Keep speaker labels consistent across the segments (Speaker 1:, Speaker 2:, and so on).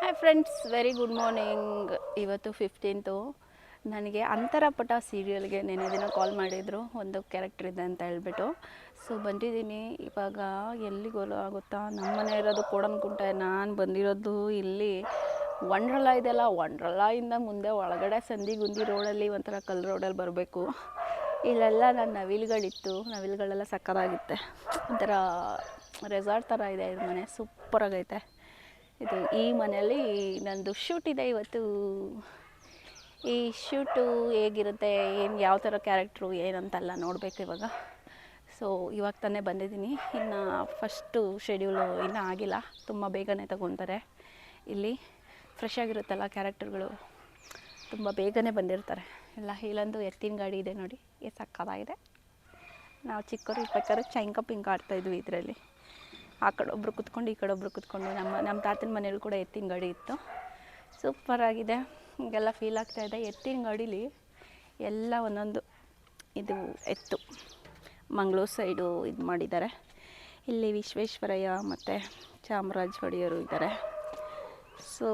Speaker 1: Hi friends very good morning ಇವತ್ತು fifteenth ನನಗೆ ಅಂತರಪಟ ಸೀರಿಯಲ್ಗೆ ನೆನೆ ದಿನ ಕಾಲ್ ಮಾಡಿದರು. ಒಂದು ಕ್ಯಾರೆಕ್ಟರ್ ಇದೆ ಅಂತ ಹೇಳ್ಬಿಟ್ಟು. ಸೊ ಬಂದಿದ್ದೀನಿ. ಇವಾಗ ಎಲ್ಲಿಗೋಲು ಆಗುತ್ತಾ ನಮ್ಮ ಮನೆ ಇರೋದು ಕೋಡನ್ಕುಂಟೆ. ನಾನು ಬಂದಿರೋದು ಇಲ್ಲಿ ವಂಡ್ರಲ್ಲ ಇದೆಯಲ್ಲ? ವಂಡ್ರಲ್ಲ ಮುಂದೆ ಒಳಗಡೆ ಸಂಧಿ ಗುಂದಿ ರೋಡಲ್ಲಿ ಒಂಥರ ಕಲ್ ರೋಡಲ್ಲಿ ಬರಬೇಕು. ಇಲ್ಲೆಲ್ಲ ನನ್ನ ನವಿಲುಗಳಿತ್ತು. ನವಿಲುಗಳೆಲ್ಲ ಸಕ್ಕದಾಗಿತ್ತೆ ಒಂಥರ ರೆಸಾರ್ಟ್ ಥರ ಇದೆ ಇದು ಮನೆ. ಸೂಪರಾಗೈತೆ ಇದು ಈ ಮನೆಯಲ್ಲಿ ನಂದು ಶೂಟ್ ಇದೆ ಇವತ್ತು. ಈ ಶೂಟು ಹೇಗಿರುತ್ತೆ, ಏನು ಯಾವ ಥರ ಕ್ಯಾರೆಕ್ಟ್ರು ಏನಂತೆಲ್ಲ ನೋಡಬೇಕು ಇವಾಗ. ಸೊ ಇವಾಗ ತಾನೇ ಬಂದಿದ್ದೀನಿ. ಇನ್ನು ಫಸ್ಟು ಶೆಡ್ಯೂಲು ಇನ್ನೂ ಆಗಿಲ್ಲ. ತುಂಬ ಬೇಗನೆ ತಗೊತಾರೆ ಇಲ್ಲಿ. ಫ್ರೆಶ್ ಆಗಿರುತ್ತಲ್ಲ ಕ್ಯಾರೆಕ್ಟರ್ಗಳು ತುಂಬ ಬೇಗನೆ ಬಂದಿರ್ತಾರೆ. ಎಲ್ಲ ಇಲ್ಲೊಂದು ಎತ್ತಿನ ಗಾಡಿ ಇದೆ ನೋಡಿ. ಎಷ್ಟು ಸಕ್ಕದಾಗಿದೆ ನಾವು ಚಿಕ್ಕವರು ಇರ್ಬೇಕಾದ್ರೆ ಚೈಂಕ ಪಿಂಕ ಆಡ್ತಾಯಿದ್ವಿ ಇದರಲ್ಲಿ. ಆ ಕಡೆ ಒಬ್ರು ಕುತ್ಕೊಂಡು, ಈ ಕಡೆ ಒಬ್ರು ಕುತ್ಕೊಂಡು, ನಮ್ಮ ನಮ್ಮ ತಾತನ ಮನೇಲಿ ಕೂಡ ಎತ್ತಿನ ಗಾಡಿ ಇತ್ತು. ಸೂಪರಾಗಿದೆ ಹೀಗೆಲ್ಲ ಫೀಲ್ ಆಗ್ತಾ ಇದೆ. ಎತ್ತಿನ ಗಾಡೀಲಿ ಎಲ್ಲ ಒಂದೊಂದು ಇದು ಎತ್ತು. ಮಂಗಳೂರು ಸೈಡು ಇದು ಮಾಡಿದ್ದಾರೆ. ಇಲ್ಲಿ ವಿಶ್ವೇಶ್ವರಯ್ಯ ಮತ್ತು ಚಾಮರಾಜ ಒಡೆಯರು ಇದ್ದಾರೆ. ಸೊ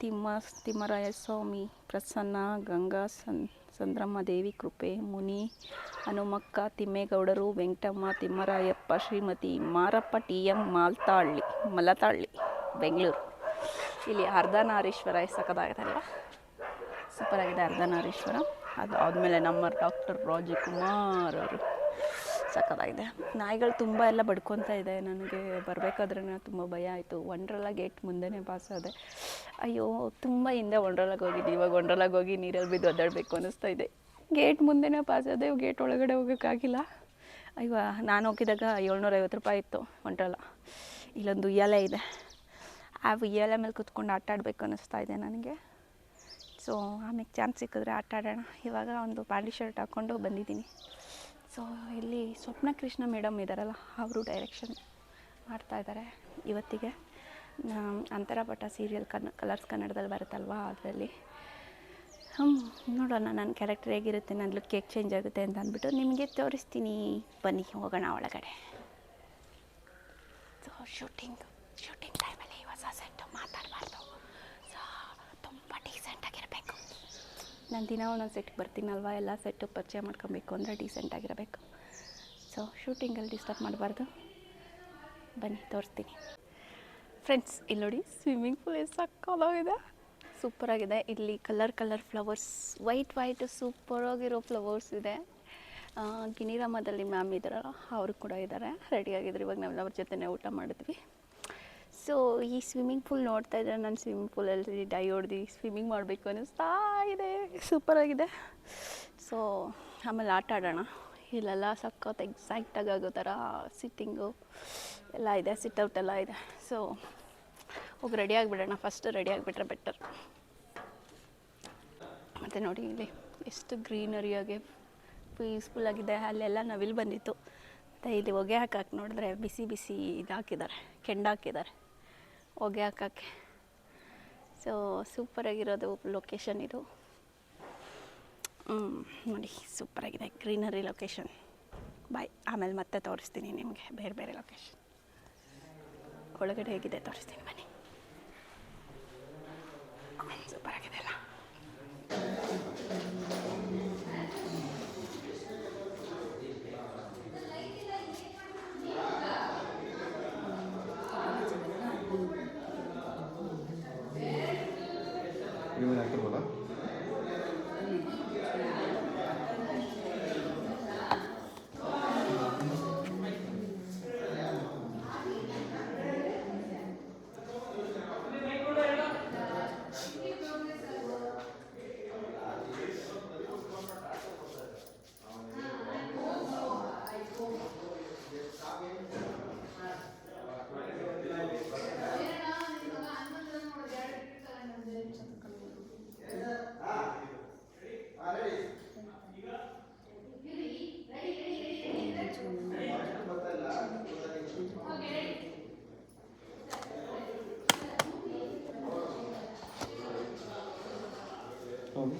Speaker 1: ತಿಮ್ಮ ತಿಮ್ಮರಾಯ ಸ್ವಾಮಿ ಪ್ರಸನ್ನ, ಗಂಗಾ ಸನ್ ಚಂದ್ರಮ್ಮ ದೇವಿ ಕೃಪೆ, ಮುನಿ, ಹನುಮಕ್ಕ, ತಿಮ್ಮೇಗೌಡರು, ವೆಂಕಟಮ್ಮ, ತಿಮ್ಮರಾಯಪ್ಪ, ಶ್ರೀಮತಿ ಮಾರಪ್ಪ ಟಿ ಎಂ ಮಾಲ್ತಾಳ್ಳಿ, ಮಲತಾಳ್ಳಿ, ಬೆಂಗಳೂರು. ಇಲ್ಲಿ ಅರ್ಧನಾರೀಶ್ವರ ಸಕ್ಕದಾಗಿದೆಲ್ಲ ಸೂಪರಾಗಿದೆ ಅರ್ಧನಾರೀಶ್ವರ ಆದಮೇಲೆ ನಮ್ಮ ಡಾಕ್ಟರ್ ರಾಜಕುಮಾರ್ ಅವರು. ಸಕ್ಕತ್ತಾಗಿದೆ ನಾಯಿಗಳು ತುಂಬ ಎಲ್ಲ ಬಡ್ಕೊತಾ ಇದೆ. ನನಗೆ ಬರಬೇಕಾದ್ರೆ ತುಂಬ ಭಯ ಆಯಿತು. ವಂಡ್ರಲ್ಲ ಗೇಟ್ ಮುಂದೆನೇ ಪಾಸ್ ಆದೆ. ಅಯ್ಯೋ, ತುಂಬ ಹಿಂದೆ ವಂಡ್ರಲಾಗೆ ಹೋಗಿದ್ದೆ. ಇವಾಗ ವಂಡ್ರಲಾಗೆ ಹೋಗಿ ನೀರಲ್ಲಿ ಬಿದ್ದು ಒದ್ದಾಡಬೇಕು ಅನ್ನಿಸ್ತಾ ಇದೆ. ಗೇಟ್ ಮುಂದೆನೇ ಪಾಸ್ ಆದೆ. ಗೇಟ್ ಒಳಗಡೆ ಹೋಗೋಕ್ಕಾಗಿಲ್ಲ. ಅಯ್ಯೋ, ನಾನು ಹೋಗಿದಾಗ ಏಳ್ನೂರೈವತ್ತು ರೂಪಾಯಿ ಇತ್ತು ವಂಡ್ರಲ್ಲ ಇಲ್ಲೊಂದು ಉಯ್ಯಾಲೆ ಇದೆ. ಆ ಉಯ್ಯಾಲೆ ಮೇಲೆ ಕುತ್ಕೊಂಡು ಆಟ ಆಡಬೇಕು ಅನ್ನಿಸ್ತಾ ಇದೆ ನನಗೆ. ಸೊ ಆಮೇಲೆ ಚಾನ್ಸ್ ಸಿಕ್ಕಿದ್ರೆ ಆಟ ಆಡೋಣ. ಇವಾಗ ಒಂದು ಪ್ಯಾಂಟಿ ಶರ್ಟ್ ಹಾಕ್ಕೊಂಡು ಬಂದಿದ್ದೀನಿ. ಸೊ ಇಲ್ಲಿ ಸ್ವಪ್ನ ಕೃಷ್ಣ ಮೇಡಮ್ ಇದ್ದಾರಲ್ಲ ಅವರು ಡೈರೆಕ್ಷನ್ ಮಾಡ್ತಾ ಇದ್ದಾರೆ ಇವತ್ತಿಗೆ. ಅಂತರ ಪಟ್ಟ ಸೀರಿಯಲ್ ಕನ್ ಕಲರ್ಸ್ ಕನ್ನಡದಲ್ಲಿ ಬರುತ್ತಲ್ವಾ ಅದರಲ್ಲಿ. ಹ್ಞೂ ನೋಡೋಣ ನನ್ನ ಕ್ಯಾರೆಕ್ಟರ್ ಹೇಗಿರುತ್ತೆ, ನನ್ನ ಲುಕ್ ಹೇಗೆ ಚೇಂಜ್ ಆಗುತ್ತೆ ಅಂತ ಅಂದ್ಬಿಟ್ಟು ನಿಮಗೆ ತೋರಿಸ್ತೀನಿ. ಬನ್ನಿ, ಹೋಗೋಣ ಒಳಗಡೆ. ಸೊ ಶೂಟಿಂಗ್ ಶೂಟಿಂಗ್ ಟೈಮಲ್ಲಿ ಹೊಸ ಸೆಟ್ಟು ಮಾತಾಡಬಾರ್ದು ಸೊ ತುಂಬ ಡೀಸೆಂಟಾಗಿರಬೇಕು ನಾನು ದಿನ ಒಂದೊಂದು ಸೆಟ್ ಬರ್ತೀನಲ್ವಾ? ಎಲ್ಲ ಸೆಟ್ಟು ಪರಿಚಯ ಮಾಡ್ಕೊಬೇಕು ಅಂದರೆ ಡೀಸೆಂಟಾಗಿರಬೇಕು ಸೊ ಶೂಟಿಂಗಲ್ಲಿ ಡಿಸ್ಟರ್ಬ್ ಮಾಡಬಾರ್ದು. ಬನ್ನಿ, ತೋರಿಸ್ತೀನಿ. ಫ್ರೆಂಡ್ಸ್ ಇಲ್ಲಿ ನೋಡಿ ಸ್ವಿಮ್ಮಿಂಗ್ ಪೂಲ್ ಎಷ್ಟು ಸಕ್ಕದಾಗಿದೆ ಸೂಪರಾಗಿದೆ ಇಲ್ಲಿ colour colour flowers white white ಸೂಪರಾಗಿರೋ flowers ಇದೆ. ಗಿನಿರಾಮದಲ್ಲಿ ಮ್ಯಾಮ್ ಇದ್ದಾರಲ್ಲ, ಅವರು ಕೂಡ ಇದ್ದಾರೆ. ರೆಡಿಯಾಗಿದ್ರು ಇವಾಗ ನಾವೆಲ್ಲ ಅವ್ರ ಜೊತೆನೇ ಊಟ ಮಾಡಿದ್ವಿ. ಸೊ, ಈ ಸ್ವಿಮ್ಮಿಂಗ್ ಪೂಲ್ ನೋಡ್ತಾ ಇದ್ರೆ ನಾನು ಸ್ವಿಮ್ಮಿಂಗ್ ಪೂಲಲ್ಲಿ ಡೈ ಹೊಡೆದು ಸ್ವಿಮ್ಮಿಂಗ್ ಮಾಡಬೇಕು ಅನ್ನಿಸ್ತಾ ಇದೆ. ಸೂಪರಾಗಿದೆ ಸೊ ಆಮೇಲೆ ಆಟ ಆಡೋಣ. ಇಲ್ಲೆಲ್ಲ ಸಖತ್ ಎಕ್ಸೈಟಾಗಿ ಆಗೋ ಥರ ಸಿಟ್ಟಿಂಗು ಎಲ್ಲ ಇದೆ ಸಿಟ್ಔಟ್ ಎಲ್ಲ ಇದೆ. ಸೊ ಹೋಗಿ ರೆಡಿ ಆಗಿಬಿಡೋಣ. ಫಸ್ಟ್ ರೆಡಿ ಆಗಿಬಿಟ್ರೆ ಬೆಟರ್ ಮತ್ತು ನೋಡಿ ಇಲ್ಲಿ ಎಷ್ಟು ಗ್ರೀನರಿಯಾಗಿ ಪೀಸ್ಫುಲ್ ಆಗಿದೆ. ಅಲ್ಲೆಲ್ಲ ನವಿಲು ಬಂದಿತ್ತು. ಮತ್ತು ಇಲ್ಲಿ ಹೊಗೆ ಹಾಕಿ ನೋಡಿದ್ರೆ ಬಿಸಿ ಬಿಸಿ ಇದಾಕಿದ್ದಾರೆ ಕೆಂಡ ಹಾಕಿದ್ದಾರೆ ಹೊಗೆ ಹಾಕೋಕ್ಕೆ. ಸೊ ಸೂಪರಾಗಿರೋದು ಲೊಕೇಶನ್ ಇದು. ನೋಡಿ ಸೂಪರಾಗಿದೆ ಗ್ರೀನರಿ ಲೊಕೇಶನ್ ಬಾಯ್ ಆಮೇಲೆ ಮತ್ತೆ ತೋರಿಸ್ತೀನಿ ನಿಮಗೆ ಬೇರೆ ಬೇರೆ ಲೊಕೇಶನ್ ಒಳಗಡೆ ಹೇಗಿದೆ ತೋರಿಸ್ತೀನಿ ಬನ್ನಿ.
Speaker 2: Còn.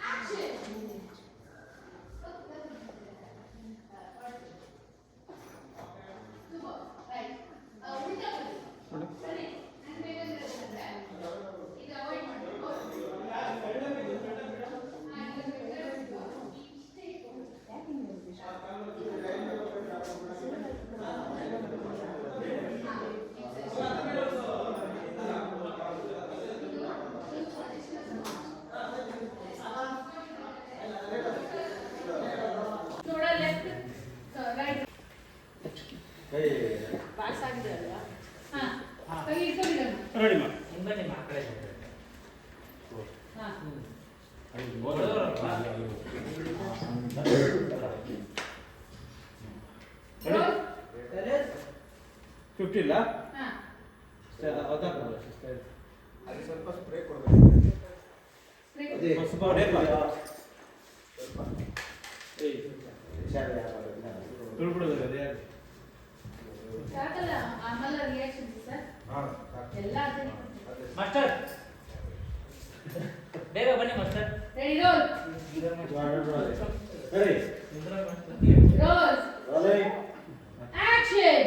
Speaker 2: Action!
Speaker 3: ಫಿಫ್ಟಿ ಇಲ್ಲ?
Speaker 4: ಸ್ವಲ್ಪ ಸ್ಪ್ರೇ
Speaker 5: ಮಾಸ್ಟರ್ ಬೇಗ ಬನ್ನಿ ಮಾಸ್ಟರ್
Speaker 2: ರೋಲ್ ರೋಲ್ ಆಕ್ಷನ್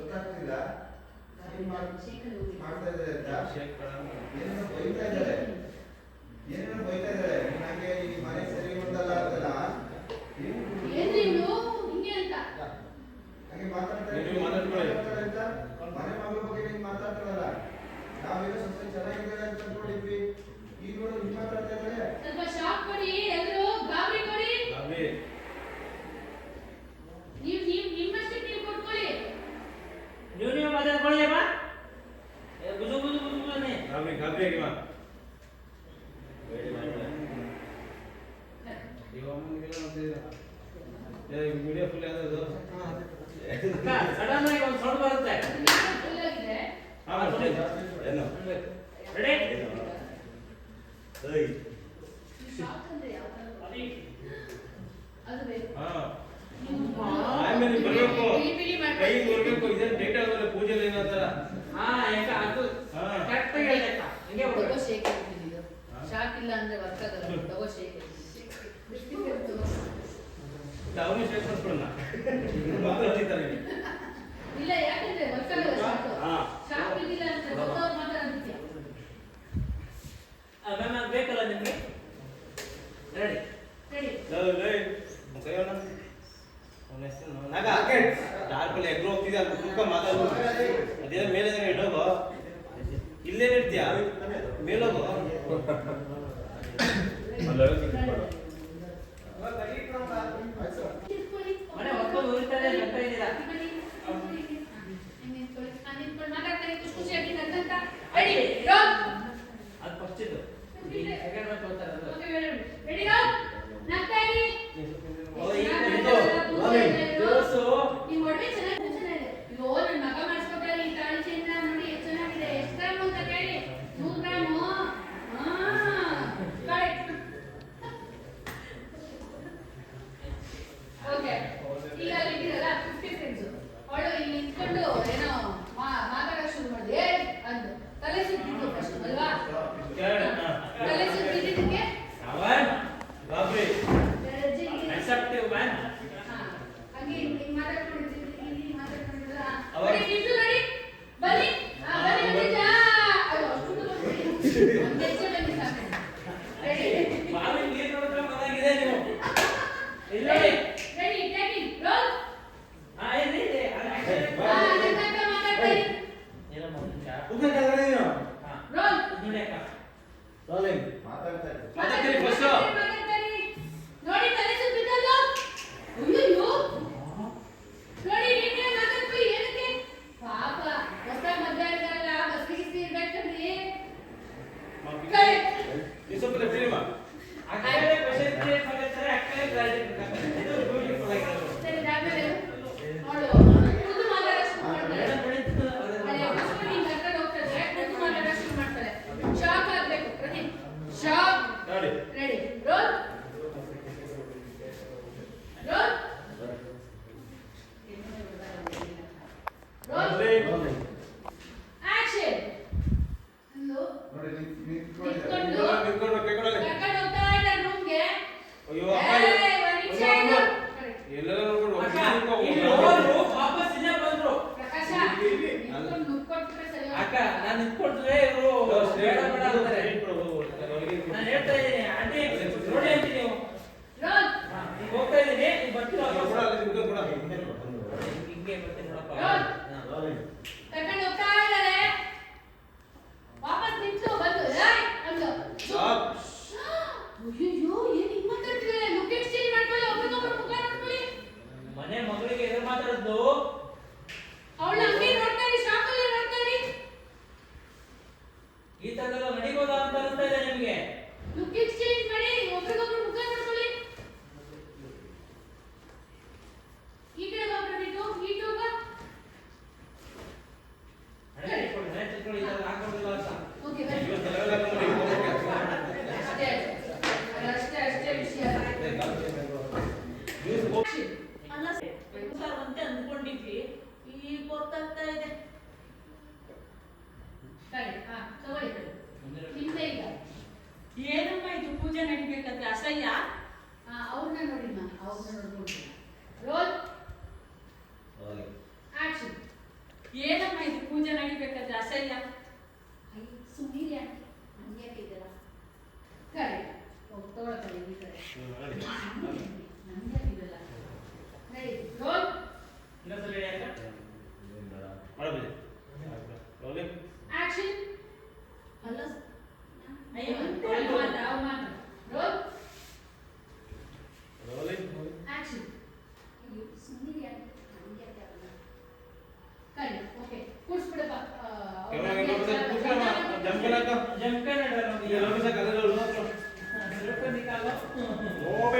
Speaker 4: ಗೊತ್ತಾಗ್ತಿಲ್ಲ? ಮಾಡ್ತಾ ಇದ್ದಾರೆ ಅಂತ? ಏನೇನೋ ಬೈತಾ ಇದ್ದಾರೆ? ಏನೇನೋ ಬೈತಾ ಇದ್ದಾರೆ? ನನಗೆ ಮನೆ ಸರಿ ಬಂದಲ್ಲ ಅಂತಲ್ಲ? ಮಾತಾಡ್ತಾರೆ ಅಂತ. ಮನೆ ಬಗ್ಗೆ ಮಾತಾಡ್ತಾರಲ್ಲ ನಾವೇನೋ ಸ್ವಲ್ಪ ಚೆನ್ನಾಗಿದ್ದಾರೆ ಅಂತ ಈಗ ನೋಡಿ ಮಾತಾಡ್ತಾ ಇದ್ದಾರೆ?
Speaker 2: ಸ್ವಲ್ಪ ಶಾಕ್ ಕೊಡಿ ಎಲ್ಲರೂ ಗಾಬರಿ
Speaker 3: ಆಮೇಲೆ ಬರಬೇಕು. ಕೈ ಬರಬೇಕು ಇದೇ ಡೇಟ್
Speaker 5: ಅದು
Speaker 2: ಶೇಕ್ ಇದು ಶಾಕ್ ಇಲ್ಲ ಅಂದ್ರೆ ವರ್ಕ್ ಆಗಲ್ಲ. ತಗೋ ಶೇಕ್
Speaker 3: ತಾವು ಶೇಕ್
Speaker 2: ಇಲ್ಲ ಯಾಕಂದ್ರೆ ವರ್ಕ್ ಆಗಲ್ಲ ಶಾಕ್ ಇಲ್ಲ ಅಂದ್ರೆ
Speaker 3: ಸರಿ ಹಾ ತಗೊಳ್ಳಿ. ಇಲ್ಲ
Speaker 5: ಏನಮ್ಮ ಇದು
Speaker 2: ಪೂಜೆ ನಡಿಬೇಕಾದ್ರೆ
Speaker 6: ಅಸಹ್ಯ?
Speaker 2: ಹಾ
Speaker 6: ಅವ್ರನ್ನ ನೋಡಿಮ್ಮ
Speaker 2: ಅವ್ರನ್ನ ನೋಡ್ಕೊಂಡು ರೋಲ್. ಆಕ್ಷನ್. ಏನಮ್ಮ ಇದು
Speaker 6: ಪೂಜೆ ನಡಿಬೇಕಾದ್ರೆ ಅಸಹ್ಯ? ಸುಮ್ಮನೆ ಯಾಕೆ ಯಾಕೆ ಇದೆಲ್ಲ? ಕರೆ ತಗೊಳ್ತಾರೆ ಈ ಕಡೆ. ನಮ್ಗೆ ಇದೆಲ್ಲ? ರೋಲ್.
Speaker 7: ಇನ್ನೊಂದ್ಸಲ ಹೇಳಿ ಯಾಕೆ ಮಾಡಬೇಡಿ